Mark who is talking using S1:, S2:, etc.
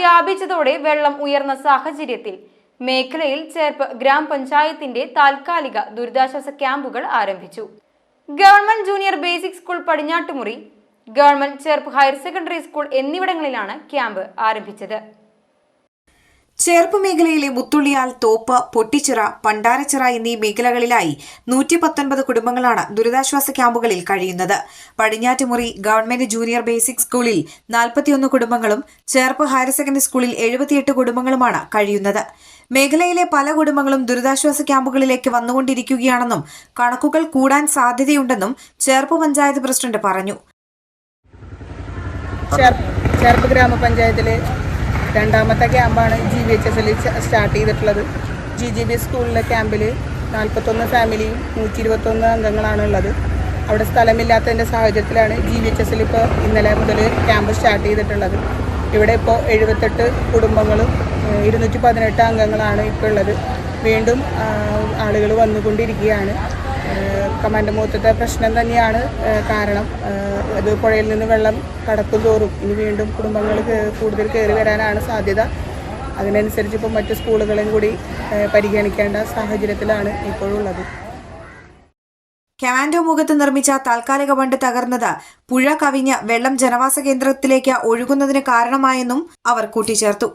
S1: വ്യാപിച്ചതോടെ വെള്ളം ഉയർന്ന സാഹചര്യത്തിൽ മേഖലയിൽ ചേർപ്പ് ഗ്രാമപഞ്ചായത്തിന്റെ താൽക്കാലിക ദുരിതാശ്വാസ ക്യാമ്പുകൾ ആരംഭിച്ചു. Government junior basic school Padinjattumuri government Cherpu higher secondary school എന്നിവിടങ്ങളിലാണ് ക്യാമ്പ് ആരംഭിച്ചത്.
S2: ചേർപ്പ് മേഖലയിലെ മുത്തുള്ളിയാൽ തോപ്പ് പൊട്ടിച്ചിറ പണ്ടാരച്ചിറ എന്നീ മേഖലകളിലായി നൂറ്റി പത്തൊൻപത് കുടുംബങ്ങളാണ് ദുരിതാശ്വാസ ക്യാമ്പുകളിൽ കഴിയുന്നത്. പടിഞ്ഞാറ്റുമുറി ഗവൺമെന്റ് ജൂനിയർ ബേസിക് സ്കൂളിൽ നാൽപ്പത്തിയൊന്ന് കുടുംബങ്ങളും ചേർപ്പ് ഹയർ സെക്കൻഡറി സ്കൂളിൽ എഴുപത്തിയെട്ട് കുടുംബങ്ങളുമാണ് കഴിയുന്നത്. മേഖലയിലെ പല കുടുംബങ്ങളും ദുരിതാശ്വാസ ക്യാമ്പുകളിലേക്ക് വന്നുകൊണ്ടിരിക്കുകയാണെന്നും കണക്കുകൾ കൂടാൻ സാധ്യതയുണ്ടെന്നും ചേർപ്പ് പഞ്ചായത്ത് പ്രസിഡന്റ് പറഞ്ഞു.
S3: ചേർപ്പ് ഗ്രാമപഞ്ചായത്തിലെ രണ്ടാമത്തെ ക്യാമ്പാണ് ജി ബി എച്ച് എസ് എല്ലിൽ സ്റ്റാർട്ട് ചെയ്തിട്ടുള്ളത്. ജി ജി ബി സ്കൂളിലെ ക്യാമ്പിൽ നാൽപ്പത്തൊന്ന് ഫാമിലിയും നൂറ്റി ഇരുപത്തൊന്ന് അംഗങ്ങളാണ് ഉള്ളത് അവിടെ സ്ഥലമില്ലാത്തതിന്റെ സാഹചര്യത്തിലാണ് ജി ബി എച്ച് എസിൽ ഇപ്പോൾ ഇന്നലെ മുതൽ ക്യാമ്പ് സ്റ്റാർട്ട് ചെയ്തിട്ടുള്ളത്. ഇവിടെ ഇപ്പോൾ എഴുപത്തെട്ട് കുടുംബങ്ങളും ഇരുന്നൂറ്റി പതിനെട്ട് അംഗങ്ങളാണ് ഇപ്പോൾ ഉള്ളത്. വീണ്ടും ആളുകൾ വന്നുകൊണ്ടിരിക്കുകയാണ്. കമാൻഡ് മൂത്തത്തെ പ്രശ്നം തന്നെയാണ്. കാരണം അത് പുഴയിൽ നിന്ന് വെള്ളം കടക്കും തോറും ഇനി വീണ്ടും കുടുംബങ്ങൾ കൂടുതൽ കയറി വരാനാണ് സാധ്യത. അതിനനുസരിച്ച് ഇപ്പം മറ്റ് സ്കൂളുകളെയും കൂടി പരിഗണിക്കേണ്ട സാഹചര്യത്തിലാണ് ഇപ്പോഴുള്ളത്.
S2: കമാൻഡോ മുഖത്ത് നിർമ്മിച്ച താൽക്കാലിക ബണ്ട് തകർന്നത് പുഴ കവിഞ്ഞ് വെള്ളം ജനവാസ കേന്ദ്രത്തിലേക്ക് ഒഴുകുന്നതിന് കാരണമായെന്നും അവർ കൂട്ടിച്ചേർത്തു.